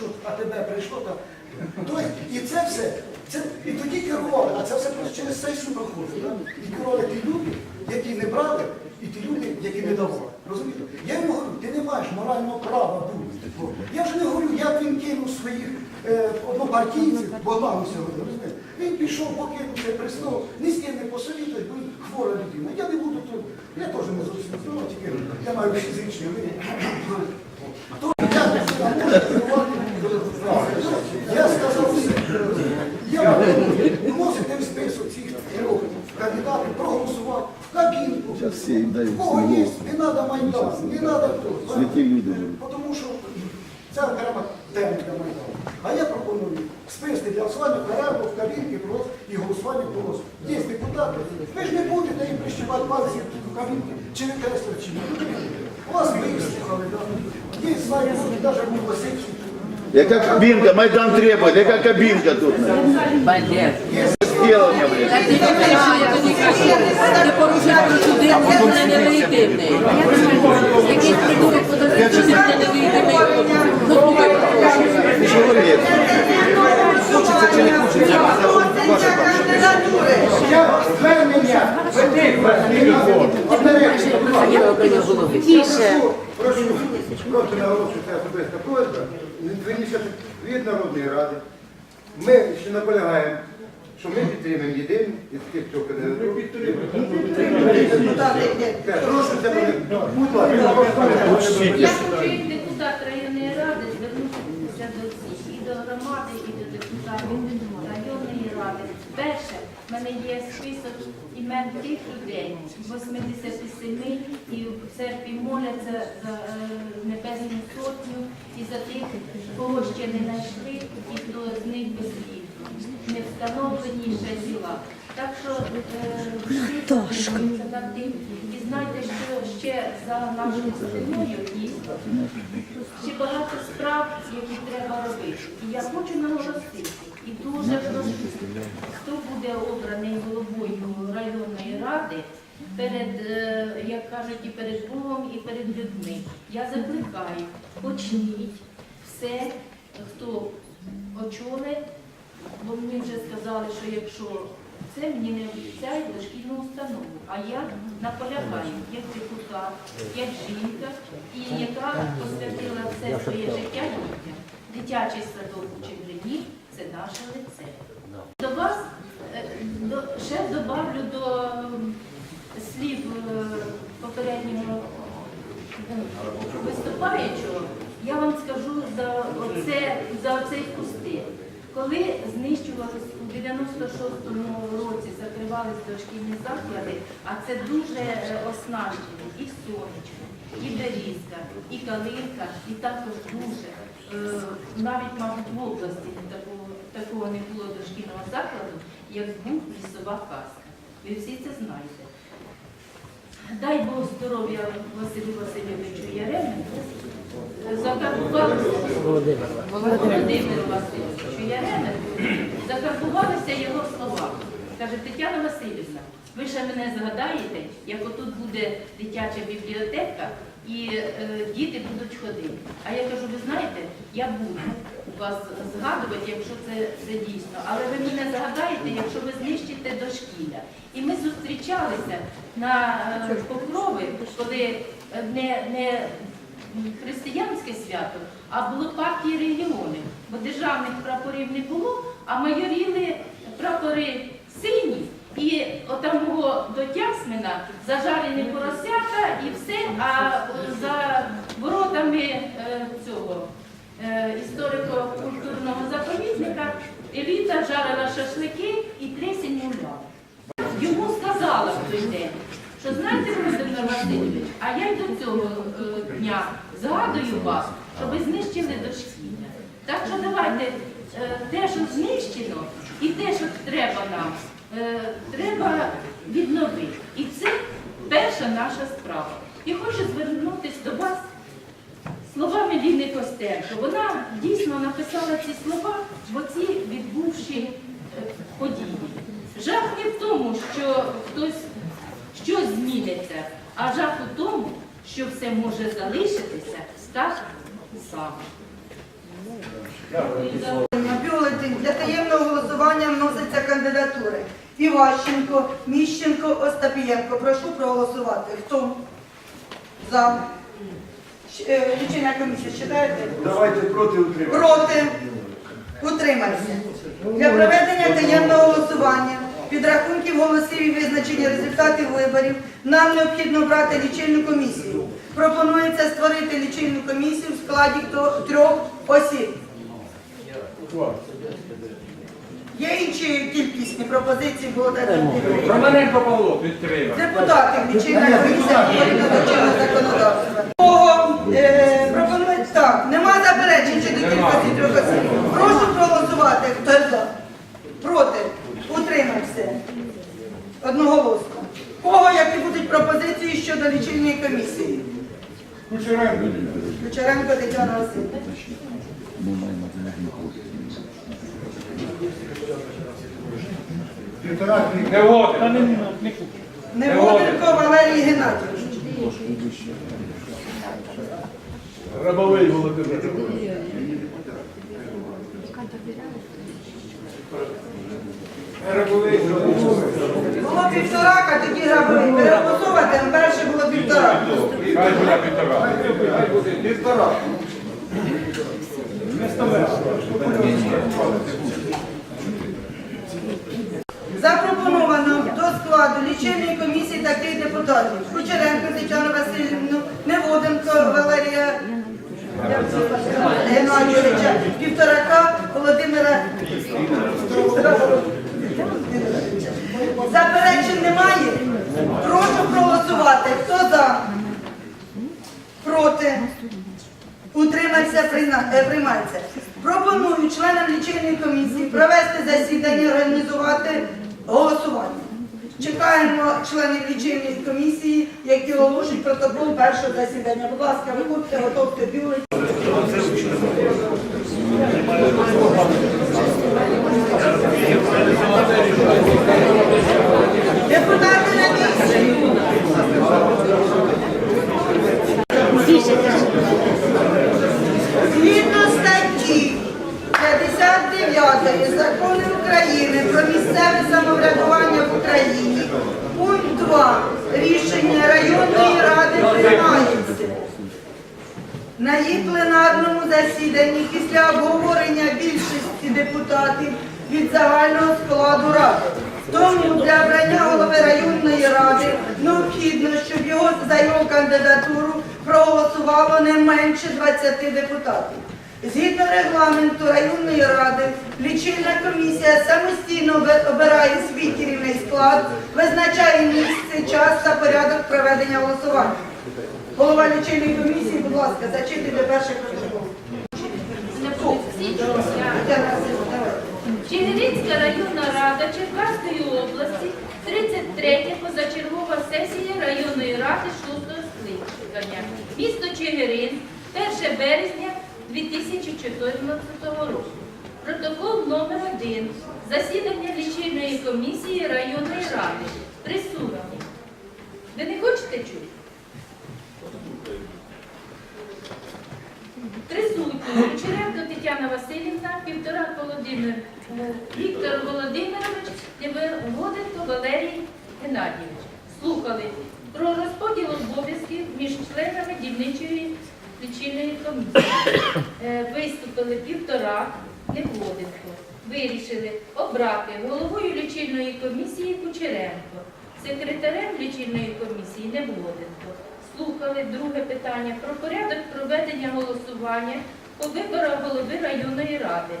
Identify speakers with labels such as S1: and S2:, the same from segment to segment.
S1: що АТБ прийшло там. Тобто, і це все, це, і тоді керували, а це все просто через сесію проходить. Да? І керували ті люди, які не брали, і ті люди, які не давали. Розумієте? Я йому говорю, ти не маєш морального права бути. Я вже не говорю, як він кинув своїх е, однопартійців, Богдану сьогодні, розумієте? Він пішов, покинув цей престол, ні з ким не посовітує, бо він хвора людина. Я не буду тут, я теж не зовсім здоров, тільки я маю фізичні вини. То я не знаю, я сказав все. Я вносите в список цих трьох кандидатів, проголосувати в
S2: Зараз всі їм дають
S1: є, не треба Майдан, не треба хто.
S2: Святі люди.
S1: Тому що це окрема тема для Майдану. А я пропоную списати для голосування перерву в кабінки просто і голосування просто. Є депутати, ви ж не будете їм прищипати пальці в кабінки, чи не кресло, чи не. Вас вислухали? Є, знаєте, навіть був Васильчик.
S2: Яка кабінка? Майдан требує, яка кабінка тут?
S3: Балет.
S2: Сделання, блядь.
S3: Не порушуєш процедуру, це нелегітимний. Якийсь придурок подає, що це нелегітимний. Ну, слухай,
S2: Чоловік.
S4: Хочеться чи не хочеться, це ваше.
S1: Я звернення веди
S3: я обрання голови.
S5: Прошу, прошу, просто наголошую, це особиста просьба. Верніше від Народної Ради. Ми ще наполягаємо, що ми підтримуємо єдину із тих, хто кандидатур. Прошу це буде. Будь ласка.
S6: Я хочу як депутат районної ради звернутися до всіх, і до громади, і до депутатів районної ради. Перше, в мене є список імен тих людей, 87, і в церкві моляться за е, Небесну Сотню і за тих, кого ще не знайшли, і хто з них безслідно, не встановлені ще діла. Так що е, всі над тим. І знайте, що ще за нашою спиною дійсно ще багато справ, які треба робити. І я хочу наголосити, і дуже прошу, хто буде обраний головою районної ради перед, е, як кажуть, і перед Богом, і перед людьми. Я закликаю, почніть все, хто очолить, бо мені вже сказали, що якщо це мені не обіцяє дошкільну установу, а я наполягаю як депутат, як жінка, і яка посвятила все своє життя дітям. Дитячий садок у Чигирині – це наше лице. До вас е, до, ще добавлю до слів е, попереднього е, виступаючого, я вам скажу за оце, за оцей пустир. Коли знищувалися у 96-му році, закривались дошкільні заклади, а це дуже е, оснащені і сонечко, і берізка, і калинка, і також дуже. е, Навіть, мабуть, в області такого не було дошкільного закладу, як був лісова казка. Ви всі це знаєте. Дай Бог здоров'я Василю Васильовичу Яременку. Володимиру Васильовичу Яременку. Закарбувалися його слова. Каже, Тетяна Васильівна, ви ще мене згадаєте, як отут буде дитяча бібліотека і е, діти будуть ходити. А я кажу, ви знаєте, я буду вас згадувати, якщо це, це дійсно. Але ви мене згадаєте, якщо ви знищите дошкілля. І ми зустрічалися на е, покрови, коли не, не християнське свято, а було партії регіонів, бо державних прапорів не було, а майоріли прапори сині. І отамого до Тясмина зажарені поросята і все, а за воротами е, цього е, історико-культурного заповідника еліта жарила шашлики і тресень муляла. Йому сказала в той день, що знаєте, Володимир Васильович, а я й до цього е, дня згадую вас, що ви знищили дошкілля. Так що давайте е, те, що знищено, і те, що треба нам, е, треба відновити. І це перша наша справа. І хочу звернутися до вас словами Ліни Костенко. Вона дійсно написала ці слова в оці відбувші е, події. Жах не в тому, що хтось щось зміниться, а жах у тому, що все може залишитися так само.
S4: Бюлетень для таємного голосування вносяться кандидатури. Іващенко, Міщенко, Остапієнко. Прошу проголосувати. Хто? За. Е, Лічильна комісія, читаєте?
S5: Давайте проти утримання.
S4: Проти. Утримайся. Для проведення таємного голосування, підрахунків голосів і визначення результатів виборів нам необхідно брати лічильну комісію. Пропонується створити лічильну комісію в складі трьох осіб. Є інші кількісні пропозиції, було так.
S7: Романенко Павло підтримав.
S4: Депутатів лічильна комісія відповідно до чинного законодавства. Кого е, пропонують так, нема заперечень щодо кількості трьох осіб. Прошу проголосувати. Хто за? Проти? Утримався. Одноголосно. Кого які будуть пропозиції щодо лічильної комісії?
S5: Кучеренко.
S4: Кучеренко Тетяна Васильівна.
S5: Півтора книги.
S7: Не водить.
S4: Неводенко Валерій Геннадійович.
S7: Рабовий Володимир.
S4: Було півтора, а тоді грабили. Переголосувати, а перше було півтора.
S7: Хай буде півтора.
S5: Півтора.
S4: Запропоновано до складу лічильної комісії таких депутатів. Кучеренко Тетяну Васильівну, Неводенко Валерія Геннадійовича, Півторака Володимира. Заперечень немає? Прошу проголосувати. Хто за? Проти? Утримався, е, приймається. Пропоную членам лічильної комісії провести засідання, організувати голосування. Чекаємо членів лічильної комісії, які оголошують протокол першого засідання. Будь ласка, виходьте, готовте бюлетень. Депутати на місці. Згідно статті 59 Закону України про місцеве самоврядування в Україні, пункт 2 рішення районної ради приймається. На її пленарному засіданні після обговорення більшості депутатів від загального складу ради. Тому для обрання голови районної ради необхідно, щоб його за його кандидатуру проголосувало не менше 20 депутатів. Згідно регламенту районної ради, лічильна комісія самостійно обирає свій керівний склад, визначає місце, час та порядок проведення голосування. Голова лічильної комісії, будь ласка, зачитуйте перший протокол.
S6: Чигиринська районна рада Черкаської області, 33 позачергова сесія районної ради 6 скликання. Місто Чигирин, 1 березня 2014 року. Протокол номер 1 Засідання лічильної комісії районної ради. Присутні. Ви не хочете чути? Присутні Кучеренко Тетяна Васильівна, Півторак Володимир, Віктор Володимирович, Невогоденко Валерій Геннадійович. Слухали про розподіл обов'язків між членами дільничої лічильної комісії. Е, Виступили Півторак, Невогоденко. Вирішили обрати головою лічильної комісії Кучеренко, секретарем лічильної комісії Невогоденко. Слухали друге питання про порядок проведення голосування по виборах голови районної ради.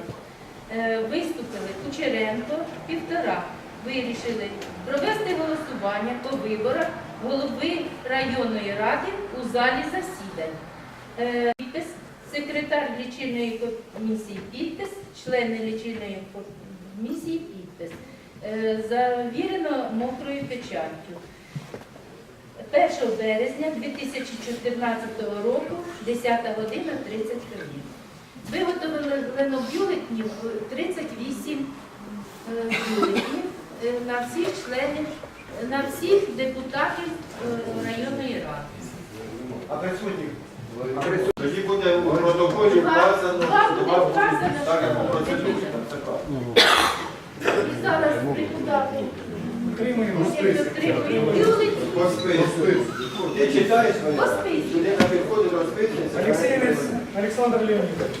S6: Е, Виступили Кучеренко, півтора. Вирішили провести голосування по виборах голови районної ради у залі засідань. Е, Підпис секретар лічильної комісії підпис, члени лічильної комісії підпис. Е, Завірено мокрою печаттю. 1 березня 2014 року, 10 година 30 хвилин. Виготовлено бюлетнів е, 38 е, бюлетнів на всіх членів, на всіх депутатів районної ради.
S5: А присутніх Тоді буде у протоколі вказано,
S6: Вам буде вказано,
S5: так як у процедурі.
S6: І зараз депутати. Отримуємо бюлетні.
S5: По списку. Ти читаєш,
S6: По списку.
S5: людина підходить, розписується.
S8: Олексій Олександр Леонідович.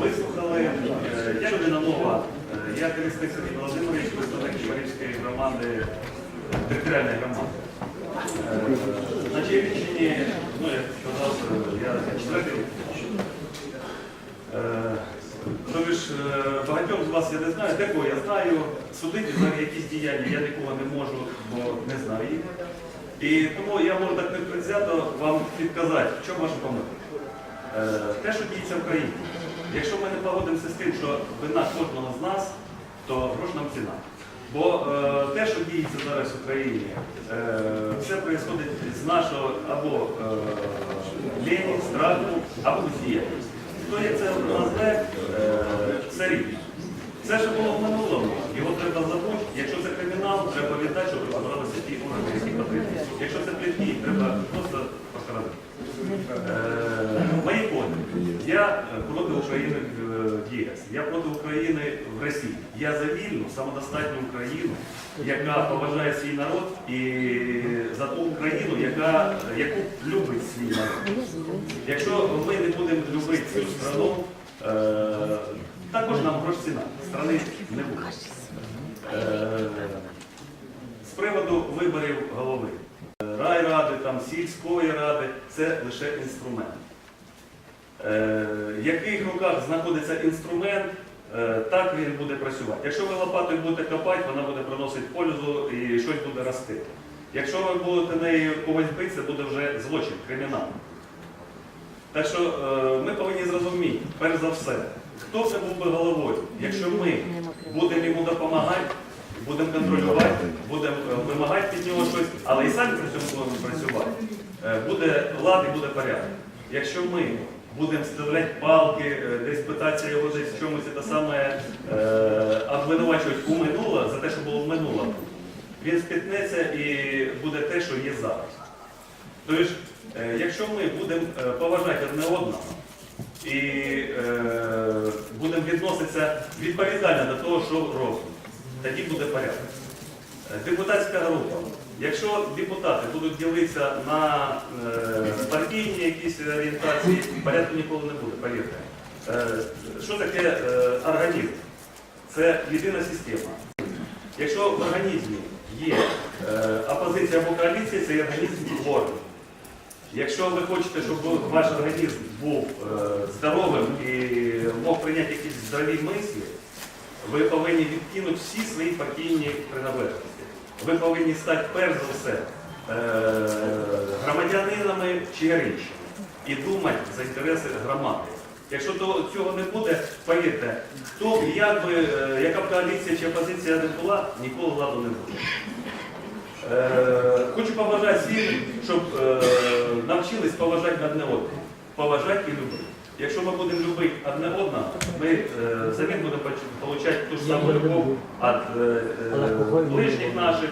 S9: Вислухали. Е, Я людина нова. Е, Я керівник Сергій Володимирович, представник Шварівської громади, територіальної громади. Е, На Чернігівщині, ну як сказав, е, я четвертий Тобто ж е, багатьох з вас я не знаю, декого я знаю, судити за якісь діяння я нікого не можу, бо не знаю їх. І тому я можу так непредвзято вам підказати, в чому ваша помилка. Е, Те, що діється в країні. Якщо ми не погодимося з тим, що вина кожного з нас, то грош нам ціна. Бо е, те, що діється зараз в Україні, е, все відбувається з нашого або е, лені, страху, або бездіяльності. Хто як це назве, е, це річ. Все, що було в минулому, його треба забути. Якщо це кримінал, треба віддати, щоб розібралися ті органи, які потрібні. Якщо це плітки, треба просто похоронити. Е, Мої погляди. Я е, проти України в ЄС. Я проти України в Росії. Я за вільну, самодостатню Україну, яка поважає свій народ і за ту Україну, яка, яку любить свій народ. Якщо ми не будемо любити цю страну, е, також нам грош ціна. Страни не буде. Е, з приводу виборів голови. Райради, там, сільської ради це лише інструмент. Е, в яких руках знаходиться інструмент, е, так він буде працювати. Якщо ви лопатою будете копати, вона буде приносити пользу і щось буде рости. Якщо ви будете нею когось бити, це буде вже злочин, кримінал. Так що е, ми повинні зрозуміти, перш за все, хто це був би головою, якщо ми будемо йому допомагати, будемо контролювати, будемо е, вимагати від нього щось, але і самі при цьому будемо працювати, е, буде лад і буде порядок. Якщо ми будемо вставляти палки, е, десь питатися його десь в чомусь це саме обвинувачувати у минуле за те, що було в минулому, він спітнеться і буде те, що є зараз. Тобто, е, якщо ми будемо поважати одне одного і е, будемо відноситися відповідально до того, що робимо, тоді буде порядок. Е, Депутатська група. Якщо депутати будуть ділитися на е, партійні якісь орієнтації, порядку ніколи не буде, повірте. Е, що таке організм? Це єдина система. Якщо в організмі є опозиція або коаліція, цей організм хворий. Якщо ви хочете, щоб ваш організм був здоровим і мог прийняти якісь здорові мислі, ви повинні відкинути всі свої партійні приналежності. Ви повинні стати перш за все е, громадянинами Чигиринщини і думати за інтереси громади. Якщо цього не буде, повірте, хто б, як би, е, яка б коаліція чи опозиція не була, ніколи владу не буде. Е, Хочу побажати всім, щоб навчились поважати одне одного. Поважати і любити. Якщо ми будемо любити одне одного, ми е, взамін будемо отримати ту ж саму любов від е, е, ближніх наших,